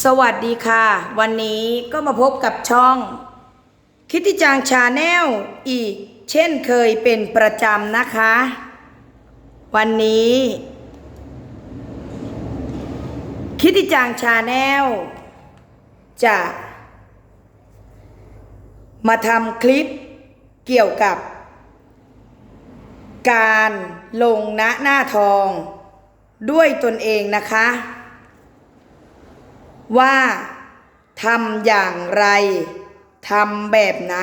สวัสดีค่ะ วันนี้ก็มาพบกับช่อง คิดที่จางชาแนลอีก เช่นเคยเป็นประจำนะคะ วันนี้ คิดที่จางชาแนลจะ มาทำคลิปเกี่ยวกับ การลงณหน้าทองด้วยตนเองนะคะ ว่าทำอย่างไรทำแบบไหน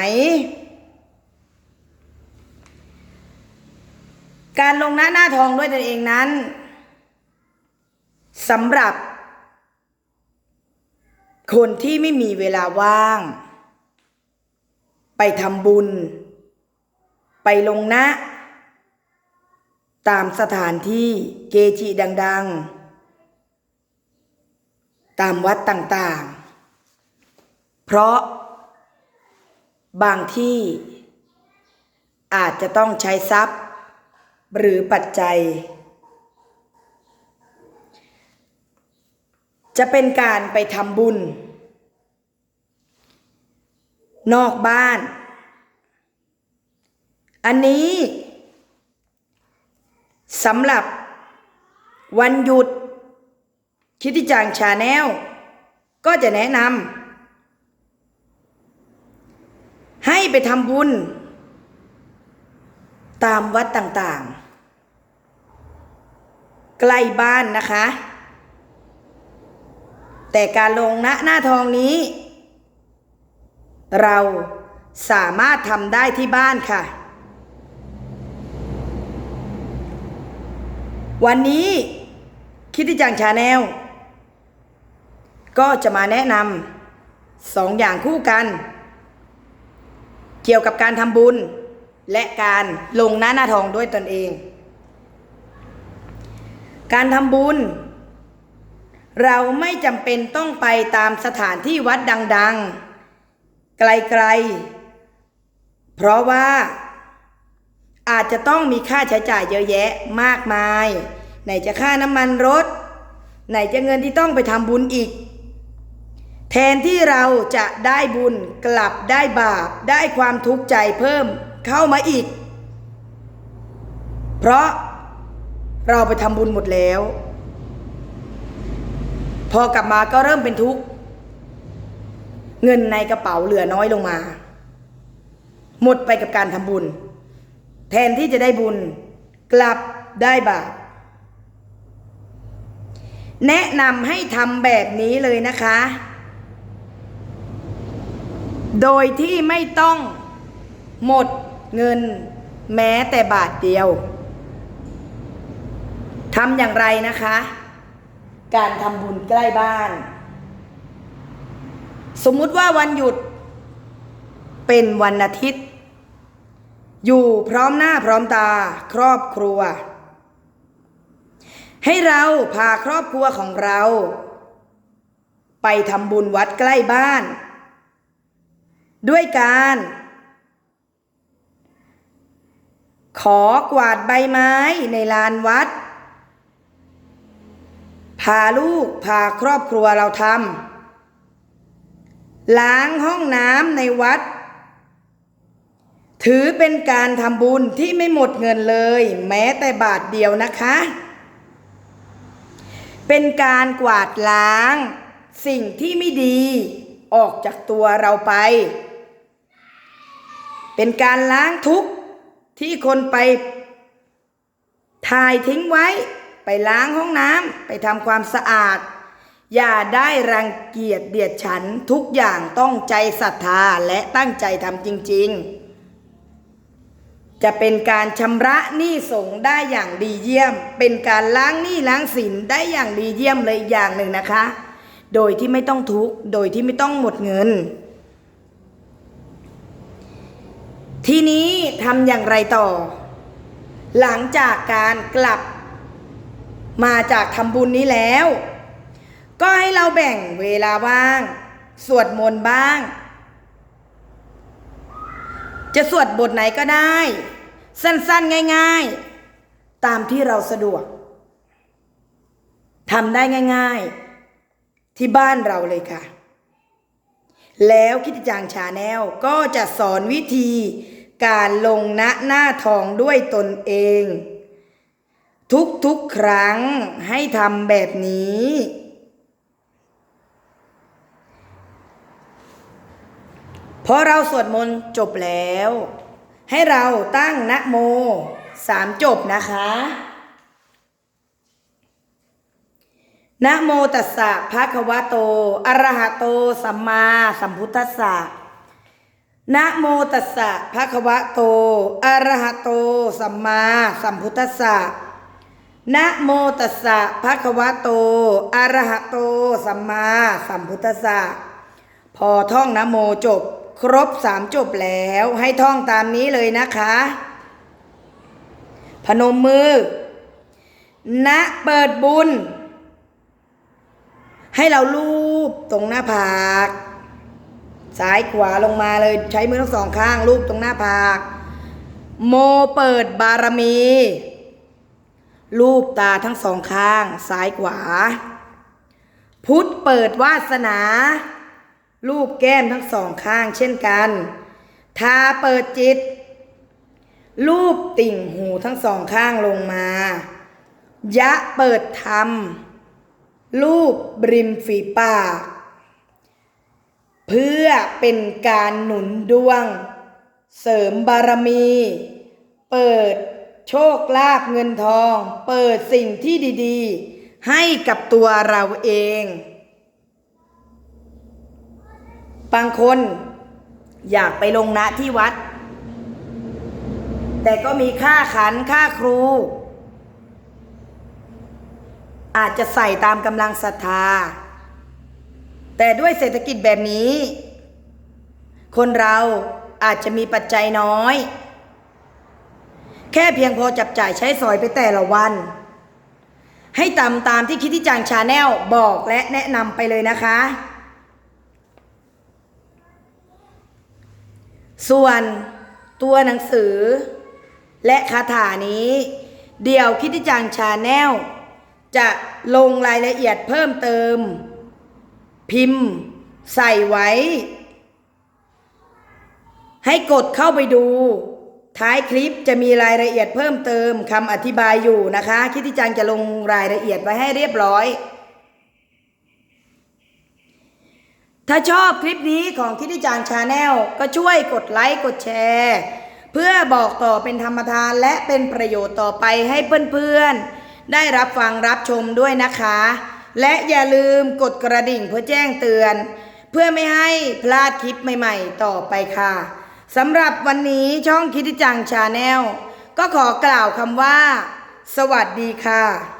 การลงหน้าหน้าทองด้วยตนเองนั้นสำหรับ คนที่ไม่มีเวลาว่าง ไปทำบุญ ไปลงหน้าตามสถานที่เกจิดัง ๆ ตามวัดต่างๆ เพราะบางที่อาจจะต้องใช้ทรัพย์ หรือปัจจัย จะเป็นการไปทำบุญ นอกบ้าน อันนี้สำหรับวันหยุด คิดที่จางชาแนลก็จะแนะนำให้ไปทำบุญ ตามวัดต่างๆ ใกล้บ้านนะคะ แต่การลงณหน้าทองนี้ เราสามารถทำได้ที่บ้านค่ะ วันนี้คิดที่จังชาแนล ก็จะมาแนะนำสองอย่างคู่กัน เกี่ยวกับการทำบุญ และการลงหน้าหน้าทองด้วยตนเอง การทำบุญ เราไม่จำเป็นต้องไปตามสถานที่วัดดัง ๆ ไกลๆ เพราะว่าอาจจะต้องมีค่าใช้จ่ายเยอะแยะมากมาย ไหนจะค่าน้ำมันรถ ไหนจะเงินที่ต้องไปทำบุญอีก แทนที่เราจะได้บุญกลับได้บาปได้ความทุกข์ใจเพิ่มเข้ามาอีก เพราะเราไปทำบุญหมดแล้ว พอกลับมาก็เริ่มเป็นทุกข์ เงินในกระเป๋าเหลือน้อยลงมา หมดไปกับการทำบุญ แทนที่จะได้บุญ กลับได้บาปแนะนำให้ทำแบบนี้เลยนะคะ โดยที่ไม่ต้องหมดเงินแม้แต่บาทเดียวทำอย่างไรนะคะ การทำบุญใกล้บ้าน สมมุติว่าวันหยุดเป็นวันอาทิตย์ อยู่พร้อมหน้าพร้อมตาครอบครัว ให้เราพาครอบครัวของเรา ไปทำบุญวัดใกล้บ้าน ด้วยการ ขอกวาดใบไม้ในลานวัด พาลูกพาครอบครัวเราทำล้างห้องน้ำในวัด ถือเป็นการทำบุญที่ไม่หมดเงินเลย แม้แต่บาทเดียวนะคะ เป็นการกวาดล้าง สิ่งที่ไม่ดีออกจากตัวเราไป เป็นการล้างทุกข์ที่คนไปถ่ายทิ้งไว้ ไปล้างห้องน้ำไปทำความสะอาด อย่าได้รังเกียจเดียดฉันทุกอย่างต้องใจศรัทธาและตั้งใจทำจริง ๆ จะเป็นการชำระหนี้สงได้อย่างดีเยี่ยม เป็นการล้างหนี้ล้างสินได้อย่างดีเยี่ยมเลยอีกอย่างหนึ่งนะคะ โดยที่ไม่ต้องทุกข์โดยที่ไม่ต้องหมดเงิน ทีนี้ทำอย่างไรต่อ หลังจากการกลับมาจากทำบุญนี้แล้ว ก็ให้เราแบ่งเวลาว่าง สวดมนต์บ้าง จะสวดบทไหนก็ได้ สั้นๆง่าย ๆ ตามที่เราสะดวกทำได้ง่าย ๆ ที่บ้านเราเลยค่ะ แล้วคิดจังชาแนลก็จะสอนวิธีการลงณหน้าทองด้วยตนเอง ทุกๆครั้งให้ทำแบบนี้ พอเราสวดมนต์จบแล้ว ให้เราตั้งนะโมสามจบนะคะ นะโมตัสสะภะคะวะโต อะระหะโต สัมมาสัมพุทธัสสะ นะโมตัสสะภะคะวะโต อะระหะโต สัมมาสัมพุทธัสสะ นะโมตัสสะภะคะวะโต อะระหะโต สัมมาสัมพุทธัสสะ พอท่องนะโมจบ ครบสามจบแล้วให้ท่องตามนี้เลยนะคะ พนมมือ นะเปิดบุญ ให้เราลูบตรงหน้าผากซ้ายขวาลงมาเลยใช้มือทั้งสองข้างลูบตรงหน้าผาก โมเปิดบารมีลูบตาทั้งสองข้างซ้ายขวา พุทธเปิดวาสนารูปแก้มทั้งสองข้างเช่นกันทาเปิดจิต รูปติ่งหูทั้งสองข้างลงมา ยะเปิดธรรม รูปริมฝีปาก เพื่อเป็นการหนุนดวง เสริมบารมี เปิดโชคลาภเงินทอง เปิดสิ่งที่ดีๆ ให้กับตัวเราเอง บางคนอยากไปลงนะที่วัด แต่ก็มีค่าขันค่าครู อาจจะใส่ตามกำลังศรัทธา แต่ด้วยเศรษฐกิจแบบนี้ คนเราอาจจะมีปัจจัยน้อย แค่เพียงพอจับจ่ายใช้สอยไปแต่ละวัน ให้ตามตามที่คิดที่จางชาแนลบอกและแนะนำไปเลยนะคะ ส่วนตัวหนังสือและคาถานี้ เดี่ยวคิดที่จางชาแนล จะลงรายละเอียดเพิ่มเติม พิมพ์ใส่ไว้ ให้กดเข้าไปดู ท้ายคลิปจะมีรายละเอียดเพิ่มเติมคำอธิบายอยู่นะคะ คิดที่จังจะลงรายละเอียดไว้ให้เรียบร้อย ถ้าชอบคลิปนี้ของคิดที่จังชาแนลก็ช่วยกดไลค์กดแชร์ เพื่อบอกต่อเป็นธรรมทานและเป็นประโยชน์ต่อไปให้เพื่อนๆ ได้รับฟังรับชมด้วยนะคะ และอย่าลืมกดกระดิ่งเพื่อแจ้งเตือน เพื่อไม่ให้พลาดคลิปใหม่ๆ ต่อไปค่ะสำหรับวันนี้ช่องคิดจังชาแนลก็ขอกล่าวคำว่า สวัสดีค่ะ